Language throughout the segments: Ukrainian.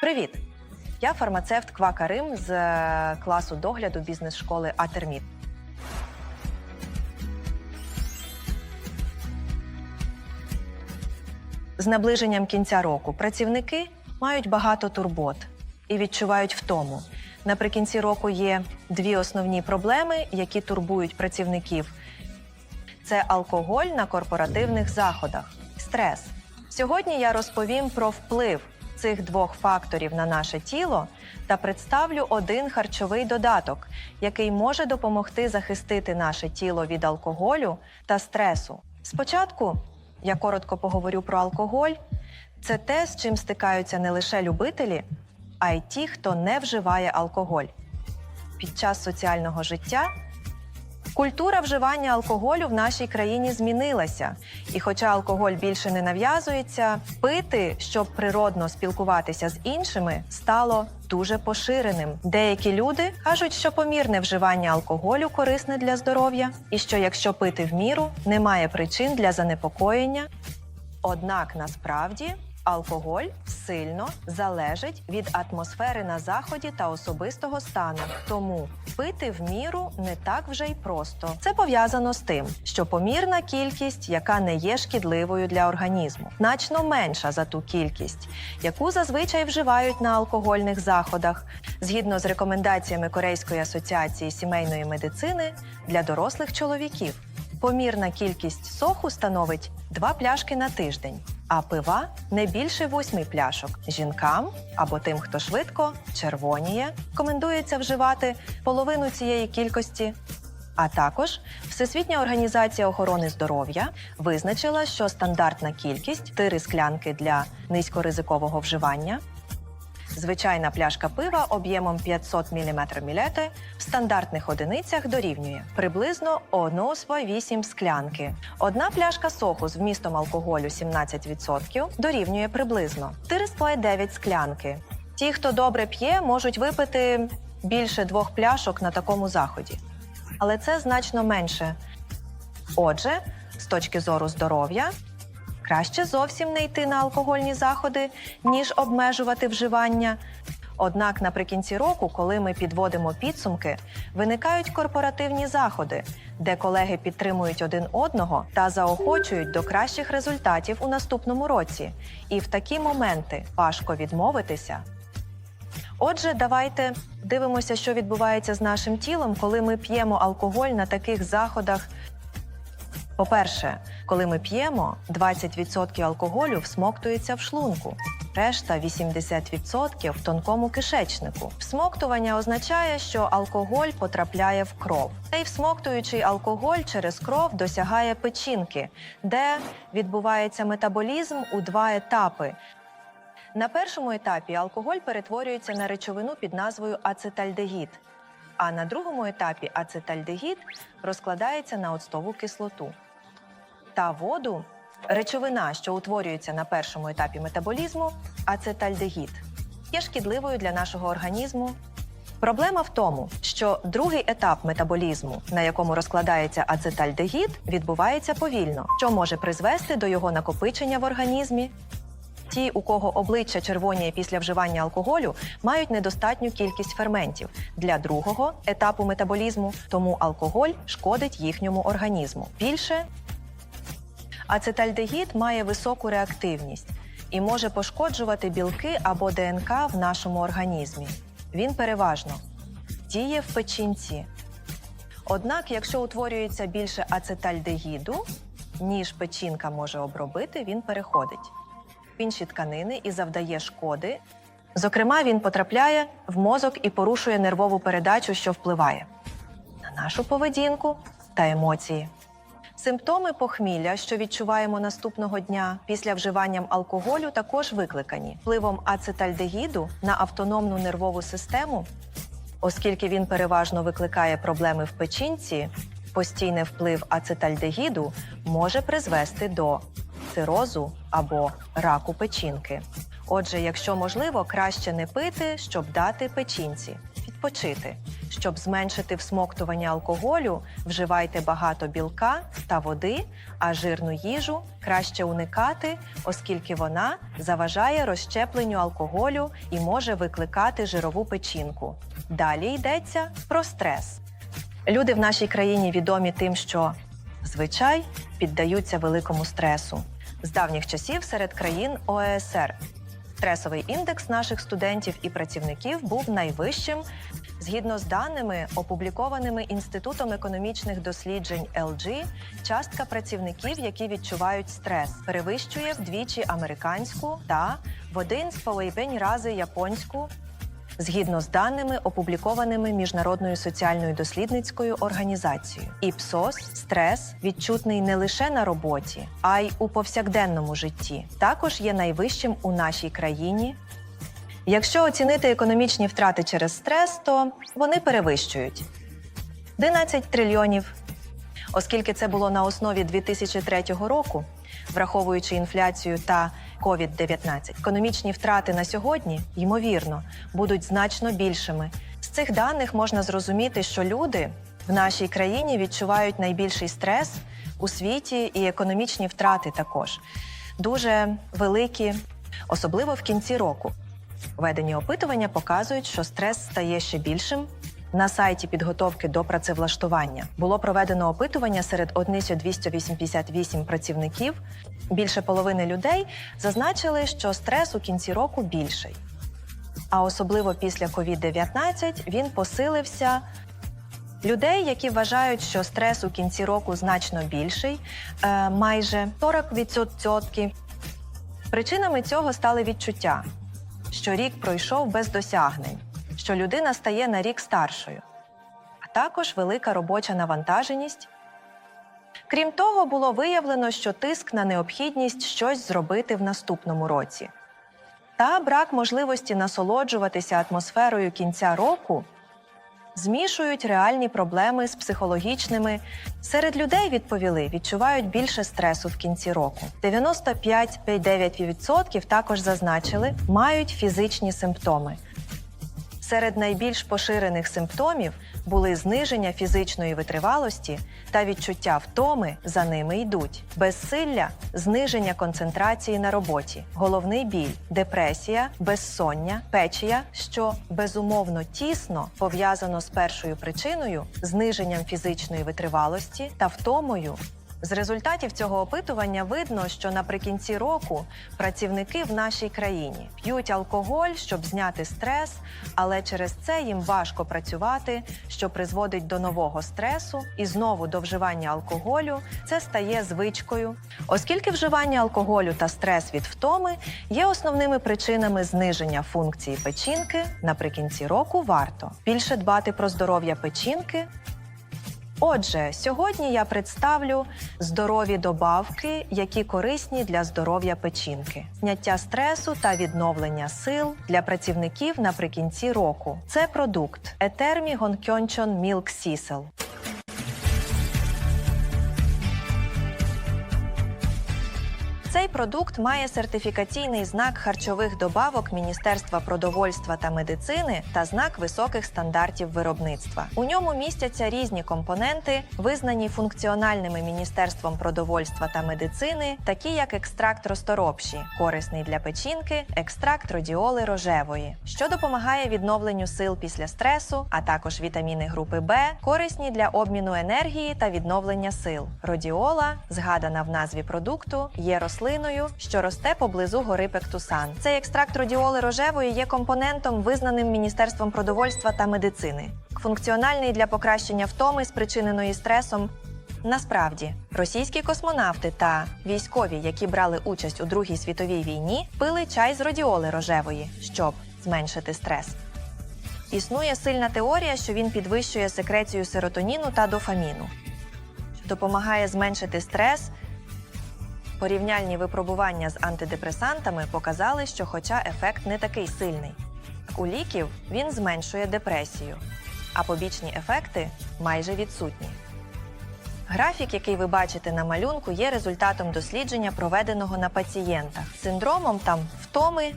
Привіт! Я фармацевт Квака Рим з е, класу догляду бізнес-школи Атерміт. З наближенням кінця року працівники мають багато турбот і відчувають втому. Наприкінці року є дві основні проблеми, які турбують працівників: це алкоголь на корпоративних заходах, стрес. Сьогодні я розповім про вплив цих двох факторів на наше тіло та представлю один харчовий додаток, який може допомогти захистити наше тіло від алкоголю та стресу. Спочатку я коротко поговорю про алкоголь. Це те, з чим стикаються не лише любителі, а й ті, хто не вживає алкоголь. Під час соціального життя Культура вживання алкоголю в нашій країні змінилася, і хоча алкоголь більше не нав'язується, пити, щоб природно спілкуватися з іншими, стало дуже поширеним. Деякі люди кажуть, що помірне вживання алкоголю корисне для здоров'я, і що якщо пити в міру, немає причин для занепокоєння. Однак насправді алкоголь сильно залежить від атмосфери на заході та особистого стану. Тому пити в міру не так вже й просто. Це пов'язано з тим, що помірна кількість, яка не є шкідливою для організму, значно менша за ту кількість, яку зазвичай вживають на алкогольних заходах, згідно з рекомендаціями Корейської асоціації сімейної медицини для дорослих чоловіків. Помірна кількість соху становить 2 пляшки на тиждень, а пива не більше 8 пляшок. Жінкам або тим, хто швидко червоніє, рекомендується вживати половину цієї кількості. А також Всесвітня організація охорони здоров'я визначила, що стандартна кількість 4 склянки для низькоризикового вживання Звичайна пляшка пива об'ємом 500 мм мілети в стандартних одиницях дорівнює приблизно 1,8 склянки. Одна пляшка соху з вмістом алкоголю 17% дорівнює приблизно 4,9 склянки. Ті, хто добре п'є, можуть випити більше двох пляшок на такому заході. Але це значно менше. Отже, з точки зору здоров'я, Краще зовсім не йти на алкогольні заходи, ніж обмежувати вживання. Однак наприкінці року, коли ми підводимо підсумки, виникають корпоративні заходи, де колеги підтримують один одного та заохочують до кращих результатів у наступному році. І в такі моменти важко відмовитися. Отже, давайте дивимося, що відбувається з нашим тілом, коли ми п'ємо алкоголь на таких заходах. По-перше, коли ми п'ємо, 20% алкоголю всмоктується в шлунку, решта 80% в тонкому кишечнику. Всмоктування означає, що алкоголь потрапляє в кров. Цей всмоктуючий алкоголь через кров досягає печінки, де відбувається метаболізм у два етапи. На першому етапі алкоголь перетворюється на речовину під назвою ацетальдегід, а на другому етапі ацетальдегід розкладається на оцтову кислоту та воду речовина, що утворюється на першому етапі метаболізму, ацетальдегід, є шкідливою для нашого організму. Проблема в тому, що другий етап метаболізму, на якому розкладається ацетальдегід, відбувається повільно, що може призвести до його накопичення в організмі. Ті, у кого обличчя червоніє після вживання алкоголю, мають недостатню кількість ферментів для другого етапу метаболізму, тому алкоголь шкодить їхньому організму. Більше Ацетальдегід має високу реактивність і може пошкоджувати білки або ДНК в нашому організмі. Він переважно діє в печінці. Однак, якщо утворюється більше ацетальдегіду, ніж печінка може обробити, він переходить в інші тканини і завдає шкоди. Зокрема, він потрапляє в мозок і порушує нервову передачу, що впливає на нашу поведінку та емоції. Симптоми похмілля, що відчуваємо наступного дня після вживання алкоголю, також викликані впливом ацетальдегіду на автономну нервову систему, оскільки він переважно викликає проблеми в печінці, постійний вплив ацетальдегіду може призвести до цирозу або раку печінки. Отже, якщо можливо, краще не пити, щоб дати печінці відпочити Щоб зменшити всмоктування алкоголю, вживайте багато білка та води, а жирну їжу краще уникати, оскільки вона заважає розщепленню алкоголю і може викликати жирову печінку. Далі йдеться про стрес. Люди в нашій країні відомі тим, що звичай піддаються великому стресу. З давніх часів серед країн ОЕСР стресовий індекс наших студентів і працівників був найвищим Згідно з даними, опублікованими Інститутом економічних досліджень LG, частка працівників, які відчувають стрес, перевищує вдвічі американську та в один з половин рази японську. Згідно з даними, опублікованими міжнародною соціальною дослідницькою організацією, ІПСОС стрес відчутний не лише на роботі, а й у повсякденному житті. Також є найвищим у нашій країні Якщо оцінити економічні втрати через стрес, то вони перевищують 11 трильйонів. Оскільки це було на основі 2003 року, враховуючи інфляцію та COVID-19, економічні втрати на сьогодні, ймовірно, будуть значно більшими. З цих даних можна зрозуміти, що люди в нашій країні відчувають найбільший стрес у світі, і економічні втрати також дуже великі, особливо в кінці року. Ведені опитування показують, що стрес стає ще більшим. На сайті підготовки до працевлаштування було проведено опитування серед 1288 працівників. Більше половини людей зазначили, що стрес у кінці року більший. А особливо після COVID-19 він посилився. Людей, які вважають, що стрес у кінці року значно більший, е, майже 40%. Причинами цього стали відчуття, що рік пройшов без досягнень, що людина стає на рік старшою, а також велика робоча навантаженість. Крім того, було виявлено, що тиск на необхідність щось зробити в наступному році та брак можливості насолоджуватися атмосферою кінця року змішують реальні проблеми з психологічними. Серед людей відповіли, відчувають більше стресу в кінці року. 95,9% також зазначили, мають фізичні симптоми. Серед найбільш поширених симптомів були зниження фізичної витривалості та відчуття втоми за ними йдуть, безсилля, зниження концентрації на роботі, головний біль, депресія, безсоння, печія, що безумовно тісно пов'язано з першою причиною зниженням фізичної витривалості та втомою з результатів цього опитування видно, що наприкінці року працівники в нашій країні п'ють алкоголь, щоб зняти стрес, але через це їм важко працювати, що призводить до нового стресу і знову до вживання алкоголю. Це стає звичкою, оскільки вживання алкоголю та стрес від втоми є основними причинами зниження функції печінки. Наприкінці року варто більше дбати про здоров'я печінки. Отже, сьогодні я представлю здорові добавки, які корисні для здоров'я печінки, зняття стресу та відновлення сил для працівників наприкінці року. Це продукт Етермі Гонкьончон Мілк Сісел. Продукт має сертифікаційний знак харчових добавок Міністерства продовольства та медицини та знак високих стандартів виробництва. У ньому містяться різні компоненти, визнані функціональними Міністерством продовольства та медицини, такі як екстракт розторопші, корисний для печінки, екстракт родіоли рожевої, що допомагає відновленню сил після стресу, а також вітаміни групи Б, корисні для обміну енергії та відновлення сил. Родіола, згадана в назві продукту, є рослиною, що росте поблизу гори Пектусан. Цей екстракт родіоли рожевої є компонентом, визнаним Міністерством продовольства та медицини, функціональний для покращення втоми, спричиненої стресом. Насправді, російські космонавти та військові, які брали участь у Другій світовій війні, пили чай з родіоли рожевої, щоб зменшити стрес. Існує сильна теорія, що він підвищує секрецію серотоніну та дофаміну, допомагає зменшити стрес. Порівняльні випробування з антидепресантами показали, що, хоча ефект не такий сильний, у ліків він зменшує депресію, а побічні ефекти майже відсутні. Графік, який ви бачите на малюнку, є результатом дослідження, проведеного на пацієнтах синдромом там втоми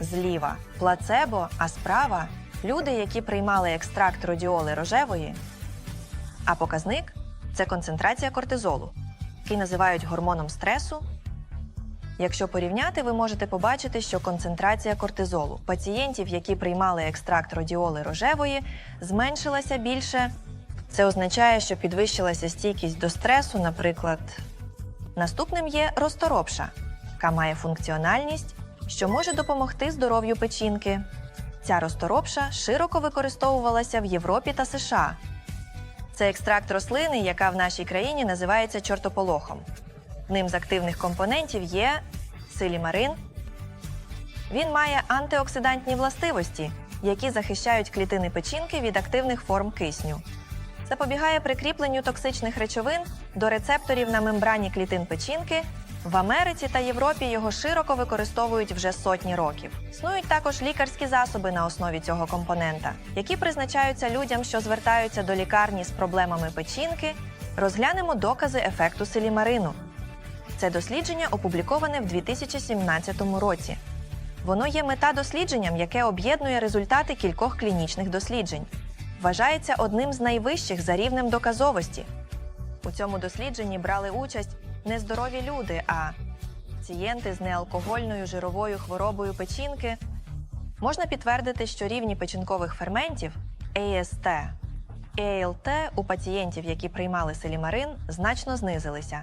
зліва, плацебо, а справа люди, які приймали екстракт родіоли рожевої, а показник це концентрація кортизолу, який називають гормоном стресу. Якщо порівняти, ви можете побачити, що концентрація кортизолу пацієнтів, які приймали екстракт родіоли рожевої, зменшилася більше. Це означає, що підвищилася стійкість до стресу, наприклад. Наступним є розторопша, яка має функціональність, що може допомогти здоров'ю печінки. Ця розторопша широко використовувалася в Європі та США. Це екстракт рослини, яка в нашій країні називається чортополохом. Ним з активних компонентів є силімарин. Він має антиоксидантні властивості, які захищають клітини печінки від активних форм кисню. Запобігає прикріпленню токсичних речовин до рецепторів на мембрані клітин печінки. В Америці та Європі його широко використовують вже сотні років. Існують також лікарські засоби на основі цього компонента, які призначаються людям, що звертаються до лікарні з проблемами печінки. Розглянемо докази ефекту селімарину. Це дослідження опубліковане в 2017 році. Воно є метадослідженням, яке об'єднує результати кількох клінічних досліджень. Вважається одним з найвищих за рівнем доказовості. У цьому дослідженні брали участь не здорові люди, а пацієнти з неалкогольною жировою хворобою печінки. Можна підтвердити, що рівні печінкових ферментів AST і ALT у пацієнтів, які приймали селімарин, значно знизилися.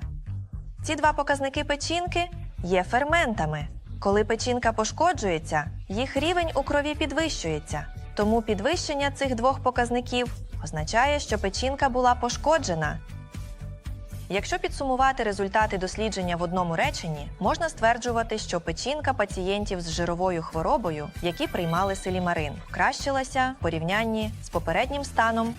Ці два показники печінки є ферментами. Коли печінка пошкоджується, їх рівень у крові підвищується. Тому підвищення цих двох показників означає, що печінка була пошкоджена. Якщо підсумувати результати дослідження в одному реченні, можна стверджувати, що печінка пацієнтів з жировою хворобою, які приймали селімарин, кращилася в порівнянні з попереднім станом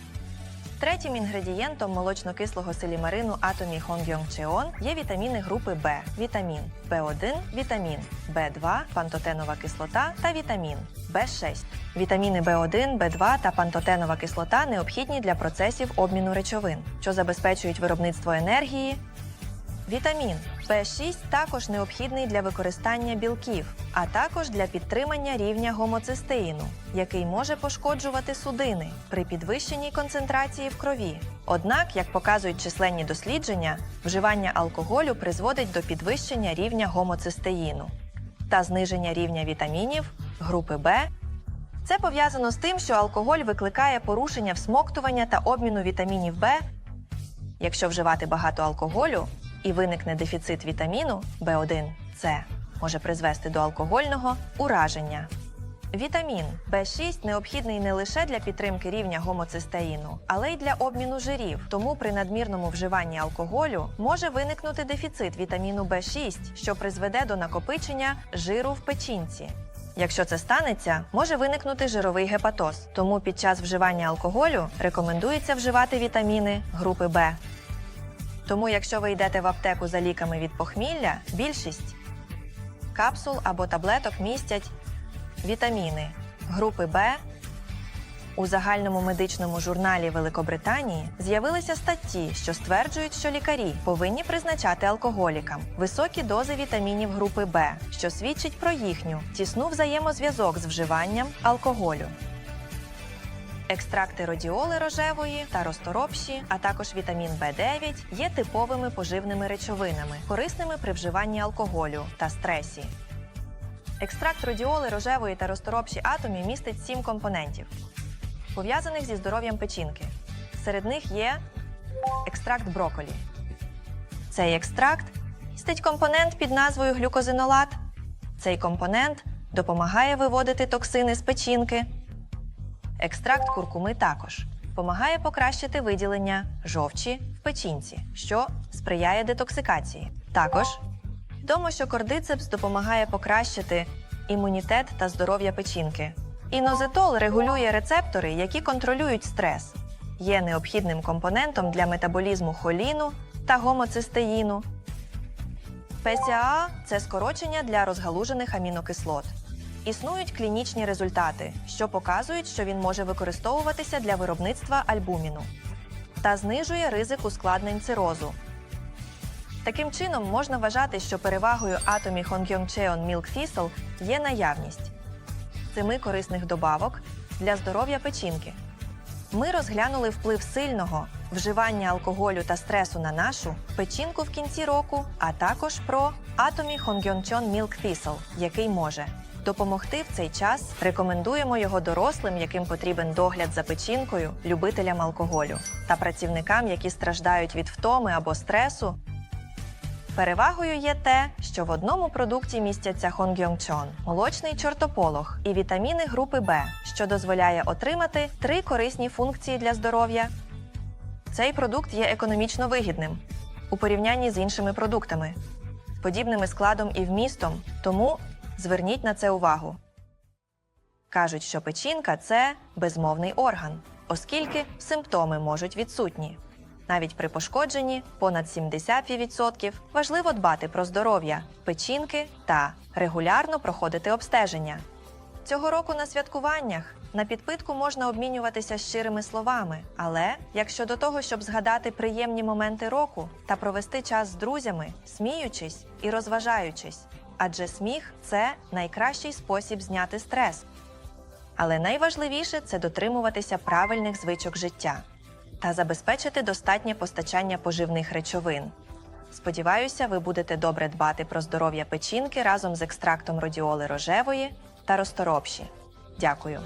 Третім інгредієнтом молочно-кислого селімарину атомі Хонгйонгчеон є вітаміни групи В, вітамін В1, вітамін В2, пантотенова кислота та вітамін В6. Вітаміни В1, В2 та пантотенова кислота необхідні для процесів обміну речовин, що забезпечують виробництво енергії. Вітамін В6 також необхідний для використання білків, а також для підтримання рівня гомоцистеїну, який може пошкоджувати судини при підвищеній концентрації в крові. Однак, як показують численні дослідження, вживання алкоголю призводить до підвищення рівня гомоцистеїну та зниження рівня вітамінів групи Б. Це пов'язано з тим, що алкоголь викликає порушення всмоктування та обміну вітамінів Б Якщо вживати багато алкоголю і виникне дефіцит вітаміну В1 С, може призвести до алкогольного ураження. Вітамін В6 необхідний не лише для підтримки рівня гомоцистеїну, але й для обміну жирів. Тому при надмірному вживанні алкоголю може виникнути дефіцит вітаміну В6, що призведе до накопичення жиру в печінці. Якщо це станеться, може виникнути жировий гепатоз. Тому під час вживання алкоголю рекомендується вживати вітаміни групи Б. Тому, якщо ви йдете в аптеку за ліками від похмілля, більшість капсул або таблеток містять вітаміни групи Б. У загальному медичному журналі Великобританії з'явилися статті, що стверджують, що лікарі повинні призначати алкоголікам високі дози вітамінів групи Б, що свідчить про їхню тісну взаємозв'язок з вживанням алкоголю. Екстракти родіоли рожевої та розторопші, а також вітамін В9 є типовими поживними речовинами, корисними при вживанні алкоголю та стресі. Екстракт родіоли рожевої та розторопші атомі містить сім компонентів, пов'язаних зі здоров'ям печінки. Серед них є екстракт броколі. Цей екстракт містить компонент під назвою глюкозинолат. Цей компонент допомагає виводити токсини з печінки. Екстракт куркуми також допомагає покращити виділення жовчі в печінці, що сприяє детоксикації. Також відомо, що кордицепс допомагає покращити імунітет та здоров'я печінки. Інозетол регулює рецептори, які контролюють стрес, є необхідним компонентом для метаболізму холіну та гомоцистеїну. ПСА це скорочення для розгалужених амінокислот. Існують клінічні результати, що показують, що він може використовуватися для виробництва альбуміну та знижує ризик ускладнень цирозу. Таким чином, можна вважати, що перевагою атомі Хонгйонгчеон Thistle є наявність семи корисних добавок, для здоров'я печінки. Ми розглянули вплив сильного вживання алкоголю та стресу на нашу печінку в кінці року, а також про Hongyeoncheon Milk Thistle, який може допомогти в цей час. Рекомендуємо його дорослим, яким потрібен догляд за печінкою, любителям алкоголю та працівникам, які страждають від втоми або стресу. Перевагою є те, що в одному продукті містяться хонгйонгчон, молочний чортополох і вітаміни групи Б, що дозволяє отримати три корисні функції для здоров'я. Цей продукт є економічно вигідним у порівнянні з іншими продуктами, подібними складом і вмістом, тому зверніть на це увагу. Кажуть, що печінка це безмовний орган, оскільки симптоми можуть відсутні. Навіть при пошкодженні понад 70% важливо дбати про здоров'я печінки та регулярно проходити обстеження. Цього року на святкуваннях на підпитку можна обмінюватися щирими словами, але якщо до того, щоб згадати приємні моменти року та провести час з друзями, сміючись і розважаючись, адже сміх це найкращий спосіб зняти стрес. Але найважливіше це дотримуватися правильних звичок життя та забезпечити достатнє постачання поживних речовин. Сподіваюся, ви будете добре дбати про здоров'я печінки разом з екстрактом родіоли рожевої та розторопші. Дякую.